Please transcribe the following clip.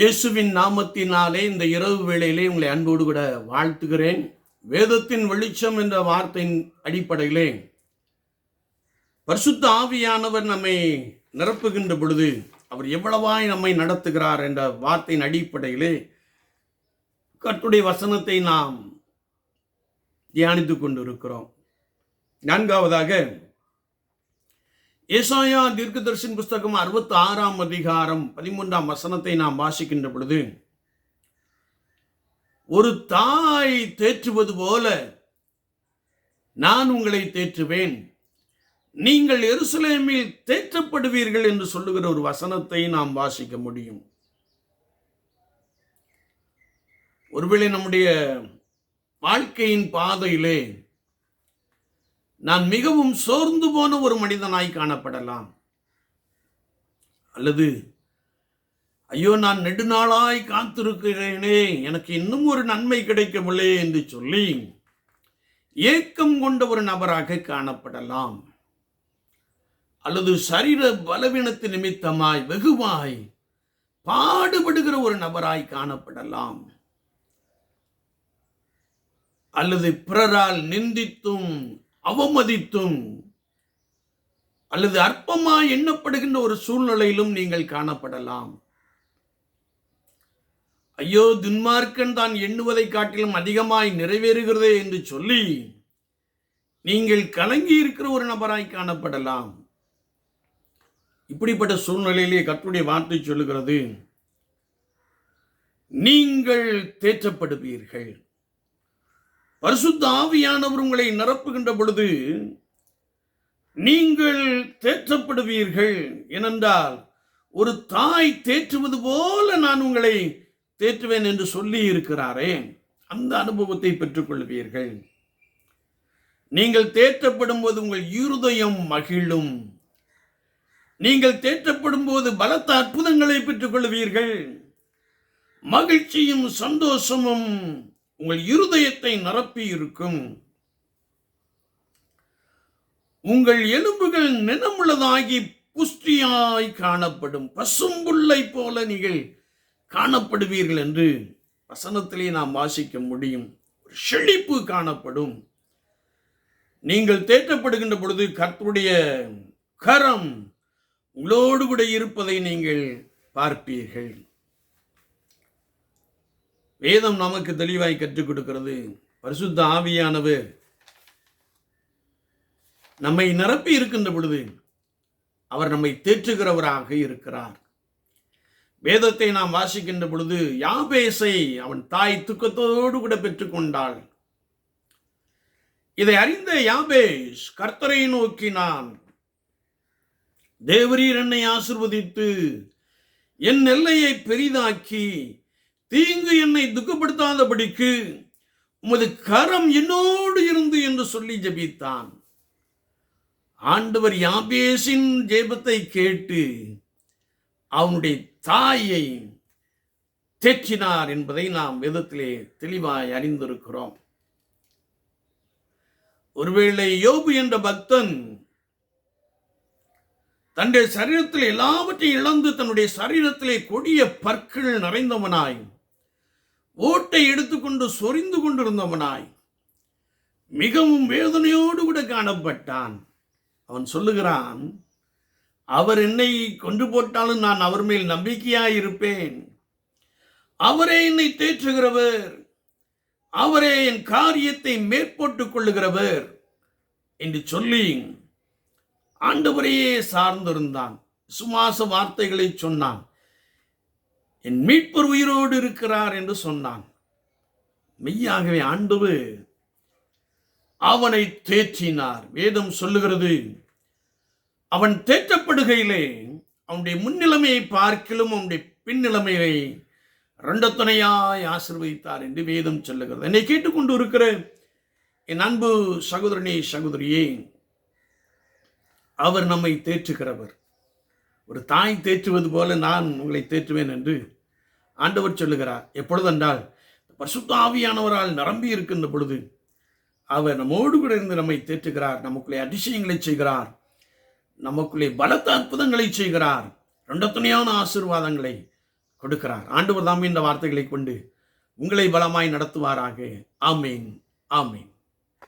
இயேசுவின் நாமத்தினாலே இந்த இரவு வேளையிலே உங்களை அன்போடு கூட வாழ்த்துகிறேன். வேதத்தின் வெளிச்சம் என்ற வார்த்தையின் அடிப்படையிலே பரிசுத்த ஆவியானவர் நம்மை நிரப்புகின்ற பொழுது அவர் எவ்வளவாய் நம்மை நடத்துகிறார் என்ற வார்த்தையின் அடிப்படையிலே கட்டுடைய வசனத்தை நாம் தியானித்து கொண்டிருக்கிறோம். நான்காவதாக ஏசாயா தீர்க்கதரிசன் புஸ்தகம் அறுபத்தி ஆறாம் அதிகாரம் பதிமூன்றாம் வசனத்தை நாம் வாசிக்கின்ற பொழுது ஒரு தாய் தேற்றுவது போல நான் உங்களை தேற்றுவேன். நீங்கள் எருசலேமில் தேற்றப்படுவீர்கள் என்று சொல்லுகிற ஒரு வசனத்தை நாம் வாசிக்க முடியும். ஒருவேளை நம்முடைய வாழ்க்கையின் பாதையிலே நான் மிகவும் சோர்ந்து போன ஒரு மனிதனாய் காணப்படலாம். அல்லது ஐயோ நான் நெடுநாளாய் காத்திருக்கிறேனே எனக்கு இன்னும் ஒரு நன்மை கிடைக்கவில்லை என்று சொல்லி ஏக்கம் கொண்ட ஒரு நபராக காணப்படலாம். அல்லது சரீர பலவீனத்து நிமித்தமாய் வெகுவாய் பாடுபடுகிற ஒரு நபராய் காணப்படலாம். அல்லது பிறரால் நிந்தித்தும் அவமதித்தும் அல்லது அற்பமாக எண்ணப்படுகின்ற ஒரு சூழ்நிலையிலும் நீங்கள் காணப்படலாம். ஐயோ துன்மார்க்கன் தான் எண்ணுவதை காட்டிலும் அதிகமாய் நிறைவேறுகிறதே என்று சொல்லி நீங்கள் கலங்கி இருக்கிற ஒரு நபராய் காணப்படலாம். இப்படிப்பட்ட சூழ்நிலையிலே கற்றுடைய வார்த்தை சொல்லுகிறது நீங்கள் தேற்றப்படுவீர்கள். பரிசுத்த ஆவியானவர் உங்களை நிரப்புகின்ற பொழுது நீங்கள் தேற்றப்படுவீர்கள். ஏனென்றால் ஒரு தாய் தேற்றுவது போல நான் உங்களை தேற்றுவேன் என்று சொல்லி இருக்கிறாரே. அந்த அனுபவத்தை பெற்றுக்கொள்வீர்கள். நீங்கள் தேற்றப்படும் போது உங்கள் இருதயம் மகிழும். நீங்கள் தேற்றப்படும் போது பலத்த அற்புதங்களை பெற்றுக்கொள்வீர்கள். மகிழ்ச்சியும் சந்தோஷமும் உங்கள் இருதயத்தை நிரப்பி இருக்கும் உங்கள் எலும்புகள் நினமுள்ளதாகி புஷ்டியாய் காணப்படும். பசும்புல்லை போல நீங்கள் காணப்படுவீர்கள் என்று வசனத்திலே நாம் வாசிக்க முடியும். ஒரு செழிப்பு காணப்படும். நீங்கள் தேற்றப்படுகின்ற பொழுது கர்த்துடைய கரம் உங்களோடு கூட இருப்பதை நீங்கள் பார்ப்பீர்கள். வேதம் நமக்கு தெளிவாய் கற்றுக் கொடுக்கிறது. பரிசுத்த ஆவியானவர் நம்மை நிரப்பி இருக்கின்ற பொழுது அவர் நம்மை தேற்றுகிறவராக இருக்கிறார். வேதத்தை நாம் வாசிக்கின்ற பொழுது யாபேசை அவன் தாய் துக்கத்தோடு கூட பெற்றுக்கொண்டாள் இதை அறிந்த யாபேஷ் கர்த்தரை நோக்கினான். தேவரீர் என்னை ஆசிர்வதித்து என் எல்லையை பெரிதாக்கி தீங்கு என்னை துக்கப்படுத்தாதபடிக்கு உமது கரம் என்னோடு இருந்து என்று சொல்லி ஜெபித்தான். ஆண்டவர் யாபேசின் ஜெபத்தை கேட்டு அவனுடைய தாயை தேற்றினார் என்பதை நாம் விதத்திலே தெளிவாய் அறிந்திருக்கிறோம். ஒருவேளை யோபு என்ற பக்தன் தன்னுடைய சரீரத்தில் எல்லாவற்றையும் இழந்து தன்னுடைய சரீரத்திலே கொடிய பற்கள் நிறைந்தவனாய் ஓட்டை எடுத்துக்கொண்டு சொரிந்து கொண்டிருந்தவனாய் மிகவும் வேதனையோடு கூட காணப்பட்டான். அவன் சொல்லுகிறான் அவர் என்னை கொண்டு போட்டாலும் நான் அவர் மேல் நம்பிக்கையாய் இருப்பேன். அவரே என்னை தேற்றுகிறவர். அவரே என் காரியத்தை மேற்போட்டுக் கொள்ளுகிறவர். என்று சொல்லி ஆண்டவரையே சார்ந்திருந்தான். சுமாச வார்த்தைகளை சொன்னான். என் மீட்பர் உயிரோடு இருக்கிறார் என்று சொன்னான். மெய்யாகவே ஆண்டவு அவனை தேற்றினார். வேதம் சொல்லுகிறது அவன் தேற்றப்படுகையிலே அவனுடைய முன்னிலைமையை பார்க்கிலும் அவனுடைய பின்னிலைமையை ரெண்டத்துணையாய் ஆசிர்வதித்தார் என்று வேதம் சொல்லுகிறது. என்னை கேட்டுக்கொண்டு இருக்கிற என் அன்பு சகோதரனே சகோதரியே அவர் நம்மை தேற்றுகிறவர். ஒரு தாய் தேற்றுவது போல நான் உங்களை தேற்றுவேன் என்று ஆண்டவர் சொல்லுகிறார் எப்பொழுதென்றால் பசுத்த ஆவியானவரால் நிரம்பி இருக்கின்ற பொழுது அவர் நம்மோடு கூட இருந்து நம்மை தேற்றுகிறார் நமக்குள்ளே அதிசயங்களை செய்கிறார் நமக்குள்ளே பலத்த அற்புதங்களை செய்கிறார் ரெண்டு துணையான ஆசீர்வாதங்களை கொடுக்கிறார். ஆண்டவர் தாமே இந்த வார்த்தைகளை கொண்டு உங்களை பலமாய் நடத்துவாராக. ஆமேன் ஆமேன்.